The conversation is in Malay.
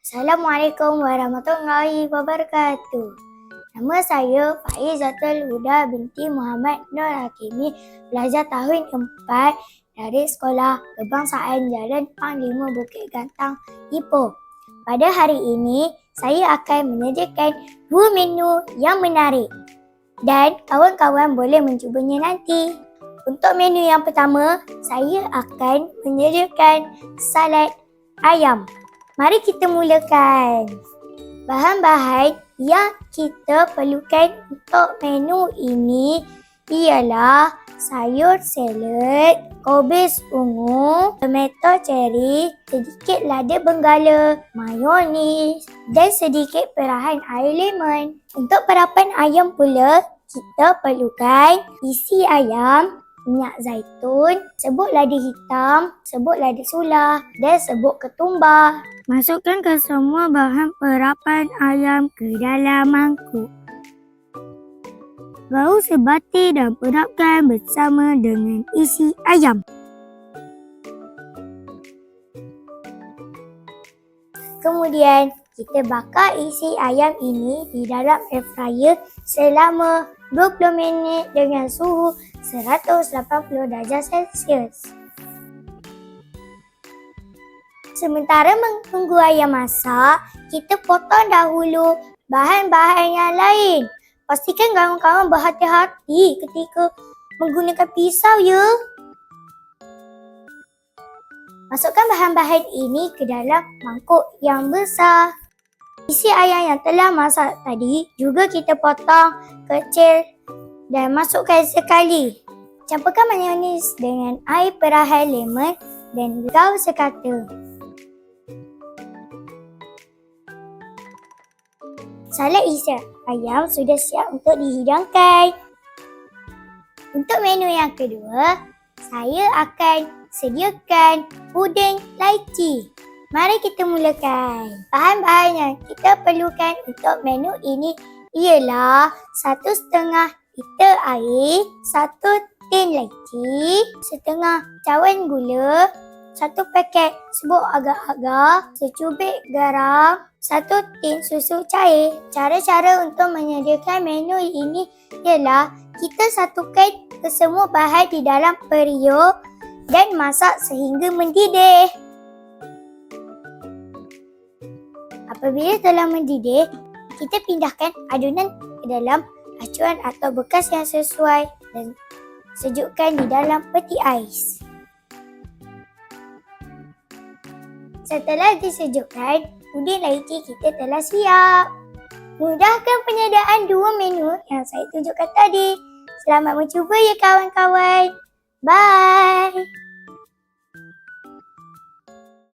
Assalamualaikum warahmatullahi wabarakatuh. Nama saya Faizatul Huda binti Muhammad Nur Hakimi, pelajar tahun 4 dari Sekolah Kebangsaan Jalan Panglima Bukit Gantang, Ipoh. Pada hari ini, saya akan menyediakan dua menu yang menarik dan kawan-kawan boleh mencubanya nanti. Untuk menu yang pertama, saya akan menyediakan salad ayam. Mari kita mulakan. Bahan-bahan yang kita perlukan untuk menu ini ialah sayur salad, kobis ungu, tomato cherry, sedikit lada benggala, mayonis dan sedikit perahan air lemon. Untuk perapan ayam pula, kita perlukan isi ayam, minyak zaitun, sebut lada hitam, sebut lada sulah dan sebut ketumbar. Masukkan ke semua bahan perapan ayam ke dalam mangkuk. Bau sebati dan perapkan bersama dengan isi ayam. Kemudian, kita bakar isi ayam ini di dalam air fryer selama 20 minit dengan suhu 180 darjah Celsius. Sementara menunggu ayam masak, kita potong dahulu bahan-bahan yang lain. Pastikan kawan-kawan berhati-hati ketika menggunakan pisau ya. Masukkan bahan-bahan ini ke dalam mangkuk yang besar. Isi ayam yang telah masak tadi juga kita potong kecil dan masukkan sekali. Campurkan mayonis dengan air perahan lemon dan gaul sekata. Salad isi ayam sudah siap untuk dihidangkan. Untuk menu yang kedua, saya akan sediakan puding lychee. Mari kita mulakan. Bahan-bahan yang kita perlukan untuk menu ini ialah satu setengah liter air, satu tin lychee, setengah cawan gula, satu paket sebut agar-agar, secubit garam, satu tin susu cair. Cara-cara untuk menyediakan menu ini ialah kita satukan kesemua bahan di dalam periuk dan masak sehingga mendidih. Apabila telah mendidih, kita pindahkan adunan ke dalam acuan atau bekas yang sesuai dan sejukkan di dalam peti ais. Setelah disejukkan, puding lychee kita telah siap. Mudahkan penyediaan dua menu yang saya tunjukkan tadi. Selamat mencuba ya kawan-kawan. Bye.